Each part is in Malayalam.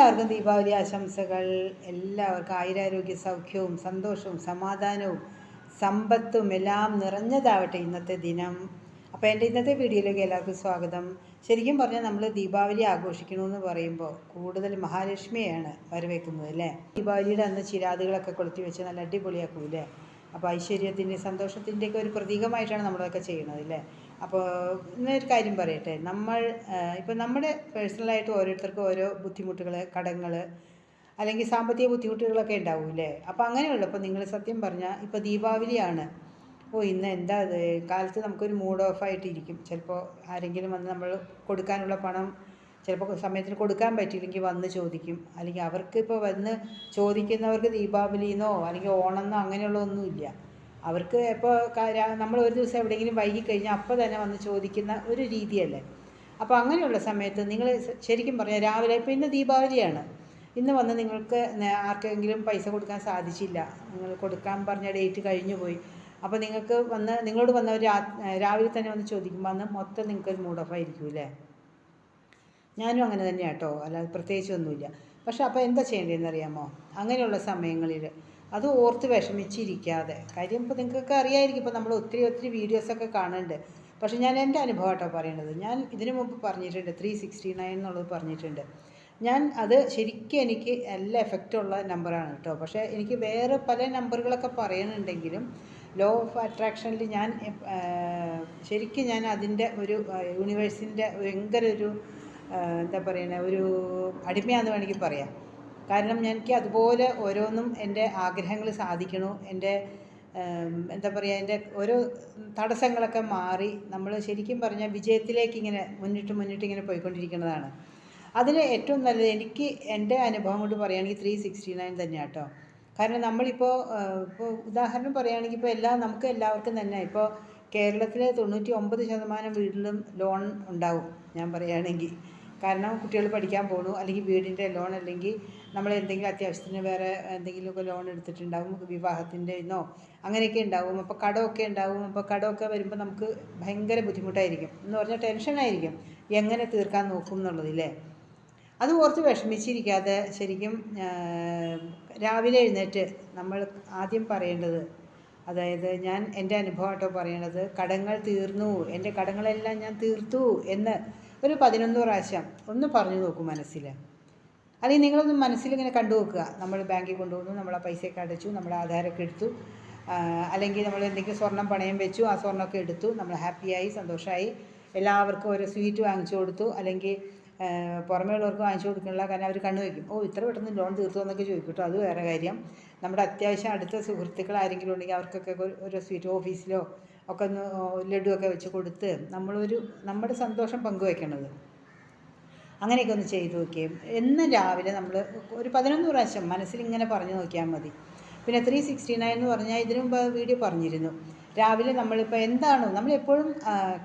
എല്ലാവർക്കും ദീപാവലി ആശംസകൾ. എല്ലാവർക്കും ആയുരാരോഗ്യ സൗഖ്യവും സന്തോഷവും സമാധാനവും സമ്പത്തും എല്ലാം നിറഞ്ഞതാവട്ടെ ഇന്നത്തെ ദിനം. അപ്പോൾ എന്റെ ഇന്നത്തെ വീഡിയോയിലേക്ക് എല്ലാവർക്കും സ്വാഗതം. ശരിക്കും പറഞ്ഞാൽ നമ്മൾ ദീപാവലി ആഘോഷിക്കണമെന്ന് പറയുമ്പോൾ കൂടുതൽ മഹാലക്ഷ്മിയാണ് വരവേക്കുന്നത് അല്ലേ? ദീപാവലിയുടെ അന്ന് ചിരാതുകളൊക്കെ കൊളുത്തി വെച്ച് നല്ല അടിപൊളിയാക്കൂലേ അപ്പോൾ ഐശ്വര്യത്തിന്റെ സന്തോഷത്തിന്റെയൊക്കെ ഒരു പ്രതീകമായിട്ടാണ് നമ്മളതൊക്കെ ചെയ്യുന്നത് അല്ലേ? അപ്പോൾ ഇന്നൊരു കാര്യം പറയട്ടെ. നമ്മൾ ഇപ്പോൾ നമ്മുടെ പേഴ്സണലായിട്ട് ഓരോരുത്തർക്കും ഓരോ ബുദ്ധിമുട്ടുകൾ കടങ്ങൾ അല്ലെങ്കിൽ സാമ്പത്തിക ബുദ്ധിമുട്ടുകളൊക്കെ ഉണ്ടാവില്ലേ അപ്പോൾ അങ്ങനെയുള്ളപ്പോൾ നിങ്ങൾ സത്യം പറഞ്ഞാൽ ഇപ്പോൾ ദീപാവലിയാണ്. ഓ ഇന്ന് എന്താ കാലത്ത് നമുക്കൊരു മൂഡ് ഓഫ് ആയിട്ടിരിക്കും. ചിലപ്പോൾ ആരെങ്കിലും വന്ന് നമ്മൾ കൊടുക്കാനുള്ള പണം ചിലപ്പോൾ സമയത്തിന് കൊടുക്കാൻ പറ്റിയില്ലെങ്കിൽ വന്ന് ചോദിക്കും. അല്ലെങ്കിൽ അവർക്ക് ഇപ്പോൾ വന്ന് ചോദിക്കുന്നവർക്ക് ദീപാവലിന്നോ അല്ലെങ്കിൽ ഓണമെന്നോ അങ്ങനെയുള്ള ഒന്നുമില്ല അവർക്ക് ഇപ്പോൾ നമ്മൾ ഒരു ദിവസം എവിടെയെങ്കിലും വൈകി കഴിഞ്ഞാൽ അപ്പോൾ തന്നെ വന്ന് ചോദിക്കുന്ന ഒരു രീതിയല്ലേ. അപ്പോൾ അങ്ങനെയുള്ള സമയത്ത് നിങ്ങൾ ശരിക്കും പറഞ്ഞാൽ രാവിലെ ഇപ്പോൾ ഇന്ന് ദീപാവലിയാണ്. ഇന്ന് വന്ന് നിങ്ങൾക്ക് ആർക്കെങ്കിലും പൈസ കൊടുക്കാൻ സാധിച്ചില്ല. നിങ്ങൾ കൊടുക്കാൻ പറഞ്ഞ ഡേറ്റ് കഴിഞ്ഞു പോയി. അപ്പോൾ നിങ്ങൾക്ക് വന്ന് നിങ്ങളോട് വന്നവർ രാവിലെ തന്നെ വന്ന് ചോദിക്കുമ്പോൾ അന്ന് മൊത്തം നിങ്ങൾക്കൊരു മൂഡ് ഓഫ് ആയിരിക്കും അല്ലേ? ഞാനും അങ്ങനെ തന്നെയാണ് കേട്ടോ അല്ലാതെ പ്രത്യേകിച്ചൊന്നുമില്ല. പക്ഷെ അപ്പോൾ എന്താ ചെയ്യേണ്ടതെന്ന് അറിയാമോ അങ്ങനെയുള്ള സമയങ്ങളിൽ അത് ഓർത്ത് വിഷമിച്ചിരിക്കാതെ. കാര്യം ഇപ്പോൾ നിങ്ങൾക്കൊക്കെ അറിയായിരിക്കും ഇപ്പോൾ നമ്മൾ ഒത്തിരി ഒത്തിരി വീഡിയോസൊക്കെ കാണുന്നുണ്ട്. പക്ഷെ ഞാൻ എന്റെ അനുഭവം കേട്ടോ പറയണത്. ഞാൻ ഇതിനു മുമ്പ് പറഞ്ഞിട്ടുണ്ട് ത്രീ സിക്സ്റ്റി നയൻ എന്നുള്ളത് പറഞ്ഞിട്ടുണ്ട്. ഞാൻ അത് ശരിക്കും എനിക്ക് നല്ല എഫക്റ്റുള്ള നമ്പറാണ് കേട്ടോ. പക്ഷേ എനിക്ക് വേറെ പല നമ്പറുകളൊക്കെ പറയുന്നുണ്ടെങ്കിലും ലോ ഓഫ് അട്രാക്ഷനിൽ ഞാൻ ശരിക്കും ഞാൻ അതിന്റെ ഒരു യൂണിവേഴ്സിന്റെ ഭയങ്കര ഒരു എന്താ പറയുന്നത് ഒരു അടിമയാണെന്ന് വേണമെങ്കിൽ പറയാം. കാരണം എനിക്ക് അതുപോലെ ഓരോന്നും എന്റെ ആഗ്രഹങ്ങൾ സാധിക്കണു. എന്റെ എന്താ പറയുക എന്റെ ഓരോ തടസ്സങ്ങളൊക്കെ മാറി നമ്മൾ ശരിക്കും പറഞ്ഞാൽ വിജയത്തിലേക്ക് ഇങ്ങനെ മുന്നിട്ട് മുന്നിട്ട് ഇങ്ങനെ പോയിക്കൊണ്ടിരിക്കുന്നതാണ്. അതിന് ഏറ്റവും നല്ലത് എനിക്ക് എന്റെ അനുഭവം കൊണ്ട് പറയുകയാണെങ്കിൽ ത്രീ സിക്സ്റ്റി നയൻ തന്നെയാണ് കേട്ടോ കാരണം നമ്മളിപ്പോൾ ഇപ്പോൾ ഉദാഹരണം പറയുകയാണെങ്കിൽ ഇപ്പോൾ എല്ലാ നമുക്ക് എല്ലാവർക്കും തന്നെ ഇപ്പോൾ കേരളത്തിലെ തൊണ്ണൂറ്റി ഒമ്പത് ശതമാനം വീട്ടിലും ലോൺ ഉണ്ടാവും ഞാൻ പറയുകയാണെങ്കിൽ. കാരണം കുട്ടികൾ പഠിക്കാൻ പോകണു അല്ലെങ്കിൽ വീടിന്റെ ലോൺ അല്ലെങ്കിൽ നമ്മൾ എന്തെങ്കിലും അത്യാവശ്യത്തിന് വേറെ എന്തെങ്കിലുമൊക്കെ ലോൺ എടുത്തിട്ടുണ്ടാവും വിവാഹത്തിന്റെ ഇന്നോ അങ്ങനെയൊക്കെ ഉണ്ടാവും. അപ്പോൾ കടമൊക്കെ ഉണ്ടാവും. അപ്പോൾ കടമൊക്കെ വരുമ്പോൾ നമുക്ക് ഭയങ്കര ബുദ്ധിമുട്ടായിരിക്കും. എന്ന് പറഞ്ഞാൽ ടെൻഷനായിരിക്കും എങ്ങനെ തീർക്കാൻ നോക്കും എന്നുള്ളതില്ലേ അത് ഓർത്ത് വിഷമിച്ചിരിക്കാതെ ശരിക്കും രാവിലെ എഴുന്നേറ്റ് നമ്മൾ ആദ്യം പറയേണ്ടത് അതായത് ഞാൻ എന്റെ അനുഭവമായിട്ടോ പറയണത് കടങ്ങൾ തീർന്നു എന്റെ കടങ്ങളെല്ലാം ഞാൻ തീർത്തു എന്ന് ഒരു പതിനൊന്ന് പ്രാവശ്യം ഒന്ന് പറഞ്ഞു നോക്കും മനസ്സിൽ. അല്ലെങ്കിൽ നിങ്ങളൊന്ന് മനസ്സിലിങ്ങനെ കണ്ടു നോക്കുക. നമ്മൾ ബാങ്കിൽ കൊണ്ടുവന്നു നമ്മൾ ആ പൈസയൊക്കെ അടച്ചു നമ്മൾ ആധാരമൊക്കെ എടുത്തു. അല്ലെങ്കിൽ നമ്മൾ എന്തെങ്കിലും സ്വർണം പണയം വെച്ചു ആ സ്വർണമൊക്കെ എടുത്തു. നമ്മൾ ഹാപ്പിയായി സന്തോഷമായി എല്ലാവർക്കും ഓരോ സ്വീറ്റ് വാങ്ങിച്ചു കൊടുത്തു. അല്ലെങ്കിൽ പുറമേ ഉള്ളവർക്ക് വാങ്ങിച്ചു കൊടുക്കണില്ല കാരണം അവർ കണ്ണു വയ്ക്കും. ഓ ഇത്ര പെട്ടെന്ന് ലോൺ തീർത്തു എന്നൊക്കെ ചോദിക്കും കേട്ടോ. അത് വേറെ കാര്യം. നമ്മുടെ അത്യാവശ്യം അടുത്ത സുഹൃത്തുക്കൾ ആരെങ്കിലും ഉണ്ടെങ്കിൽ അവർക്കൊക്കെ ഒരു സ്വീറ്റ് ഓഫീസിലോ ഒക്കെ ഒന്ന് ലഡുവൊക്കെ വെച്ച് കൊടുത്ത് നമ്മളൊരു നമ്മുടെ സന്തോഷം പങ്കുവെക്കണത് അങ്ങനെയൊക്കെ ഒന്ന് ചെയ്തു നോക്കിയും. എന്ന് രാവിലെ നമ്മൾ ഒരു പതിനൊന്ന് പ്രാവശ്യം മനസ്സിൽ ഇങ്ങനെ പറഞ്ഞു നോക്കിയാൽ മതി. പിന്നെ ത്രീ സിക്സ്റ്റി നയൻ എന്ന് പറഞ്ഞാൽ ഇതിനു മുമ്പ് വീഡിയോ പറഞ്ഞിരുന്നു. രാവിലെ നമ്മളിപ്പോൾ എന്താണോ നമ്മളെപ്പോഴും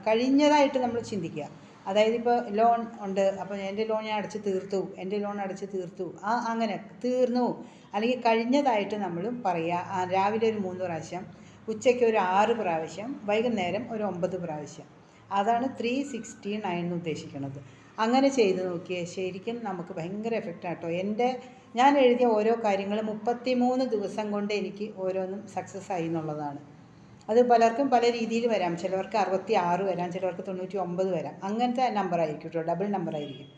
കഴിഞ്ഞതായിട്ട് നമ്മൾ ചിന്തിക്കുക. അതായത് ഇപ്പോൾ ലോൺ ഉണ്ട് അപ്പോൾ എന്റെ ലോൺ ഞാൻ അടച്ച് തീർത്തു എന്റെ ലോൺ അടച്ച് തീർത്തു ആ അങ്ങനെ തീർന്നു. അല്ലെങ്കിൽ കഴിഞ്ഞതായിട്ട് നമ്മൾ പറയുക രാവിലെ ഒരു മൂന്ന് പ്രാവശ്യം ഉച്ചയ്ക്ക് ഒരു ആറ് പ്രാവശ്യം വൈകുന്നേരം ഒരു ഒമ്പത് പ്രാവശ്യം. അതാണ് ത്രീ സിക്സ്റ്റി നയൻ എന്ന് ഉദ്ദേശിക്കുന്നത്. അങ്ങനെ ചെയ്ത് നോക്കിയാൽ ശരിക്കും നമുക്ക് ഭയങ്കര എഫക്റ്റാണ് കേട്ടോ എന്റെ ഞാൻ എഴുതിയ ഓരോ കാര്യങ്ങളും മുപ്പത്തി മൂന്ന് ദിവസം കൊണ്ട് എനിക്ക് ഓരോന്നും സക്സസ് ആയി എന്നുള്ളതാണ്. അത് പലർക്കും പല രീതിയിൽ വരാം. ചിലവർക്ക് അറുപത്തി ആറ് വരാം ചിലവർക്ക് തൊണ്ണൂറ്റി ഒമ്പത് വരാം. അങ്ങനത്തെ നമ്പർ ആയിരിക്കും കേട്ടോ ഡബിൾ നമ്പർ ആയിരിക്കും.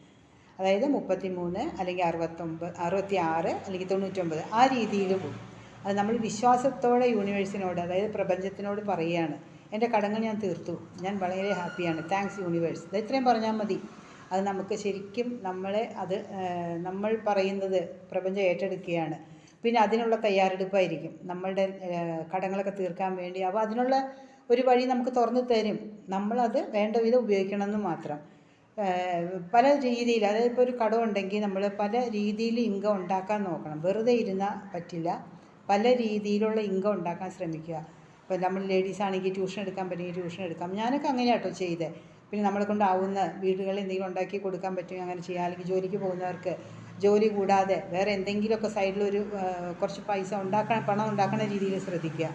അതായത് മുപ്പത്തി മൂന്ന് അല്ലെങ്കിൽ അറുപത്തൊമ്പത് അറുപത്തി ആറ് അല്ലെങ്കിൽ തൊണ്ണൂറ്റൊമ്പത് ആ രീതിയിൽ പോകും. അത് നമ്മൾ വിശ്വാസത്തോടെ യൂണിവേഴ്സിനോട് അതായത് പ്രപഞ്ചത്തിനോട് പറയുകയാണ്. എന്റെ കടങ്ങൾ ഞാൻ തീർത്തു. ഞാൻ വളരെ ഹാപ്പിയാണ്. Thanks universe. ഇത് ഇത്രയും പറഞ്ഞാൽ മതി. അത് നമുക്ക് ശരിക്കും നമ്മളെ അത് നമ്മൾ പറയുന്നത് പ്രപഞ്ചം ഏറ്റെടുക്കുകയാണ്. പിന്നെ അതിനുള്ള തയ്യാറെടുപ്പായിരിക്കും. നമ്മളുടെ കടങ്ങളൊക്കെ തീർക്കാൻ വേണ്ടി. അപ്പോൾ അതിനുള്ള ഒരു വഴി നമുക്ക് തുറന്നു തരും. നമ്മളത് വേണ്ട വിധം ഉപയോഗിക്കണമെന്ന് മാത്രം. പല രീതിയിൽ അതായത് ഇപ്പോൾ ഒരു കടമുണ്ടെങ്കിൽ നമ്മൾ പല രീതിയിൽ ഇൻകം ഉണ്ടാക്കാൻ നോക്കണം. വെറുതെ ഇരുന്നാൽ പറ്റില്ല. പല രീതിയിലുള്ള ഇൻകം ഉണ്ടാക്കാൻ ശ്രമിക്കുക. ഇപ്പോൾ നമ്മൾ ലേഡീസ് ആണെങ്കിൽ ട്യൂഷൻ എടുക്കാൻ പറ്റുമെങ്കിൽ ട്യൂഷൻ എടുക്കാം. ഞാനൊക്കെ അങ്ങനെ കേട്ടോ ചെയ്ത്. പിന്നെ നമ്മളെ കൊണ്ടാവുന്ന വീടുകളിൽ എന്തെങ്കിലും ഉണ്ടാക്കി കൊടുക്കാൻ പറ്റുമെങ്കിൽ അങ്ങനെ ചെയ്യാം. അല്ലെങ്കിൽ ജോലിക്ക് പോകുന്നവർക്ക് ജോലി കൂടാതെ വേറെ എന്തെങ്കിലുമൊക്കെ സൈഡിലൊരു കുറച്ച് പൈസ ഉണ്ടാക്കാൻ പണം ഉണ്ടാക്കണ രീതിയിൽ ശ്രദ്ധിക്കുക.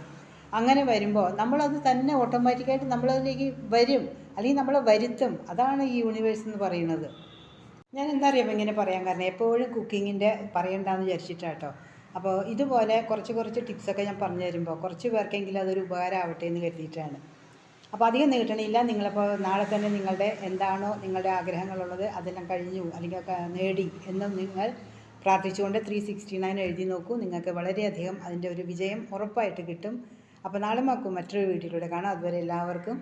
അങ്ങനെ വരുമ്പോൾ നമ്മളത് തന്നെ ഓട്ടോമാറ്റിക്കായിട്ട് നമ്മളതിലേക്ക് വരും. അല്ലെങ്കിൽ നമ്മളെ വരുത്തും. അതാണ് ഈ യൂണിവേഴ്സ് എന്ന് പറയുന്നത്. ഞാൻ എന്താ അറിയാം ഇങ്ങനെ പറയാൻ കാരണം? എപ്പോഴും കുക്കിങ്ങിന്റെ പറയണ്ടെന്ന് വിചാരിച്ചിട്ടാട്ടോ അപ്പോൾ ഇതുപോലെ കുറച്ച് കുറച്ച് ടിപ്സൊക്കെ ഞാൻ പറഞ്ഞു തരുമ്പോൾ കുറച്ച് പേർക്കെങ്കിലും അതൊരു ഉപകാരമാവട്ടെ എന്ന് കരുതിയിട്ടാണ്. അപ്പോൾ അധികം നീട്ടണില്ല നിങ്ങളിപ്പോൾ നാളെ തന്നെ നിങ്ങളുടെ എന്താണോ നിങ്ങളുടെ ആഗ്രഹങ്ങളുള്ളത് അതെല്ലാം കഴിഞ്ഞു അല്ലെങ്കിൽ നേടി എന്ന് നിങ്ങൾ പ്രാർത്ഥിച്ചുകൊണ്ട് ത്രീ സിക്സ്റ്റി നയൻ എഴുതി നോക്കൂ. നിങ്ങൾക്ക് വളരെയധികം അതിന്റെ ഒരു വിജയം ഉറപ്പായിട്ട് കിട്ടും. അപ്പോൾ നാളെ നോക്കൂ മറ്റൊരു വീട്ടിലൂടെ കാണാം. അതുവരെ എല്ലാവർക്കും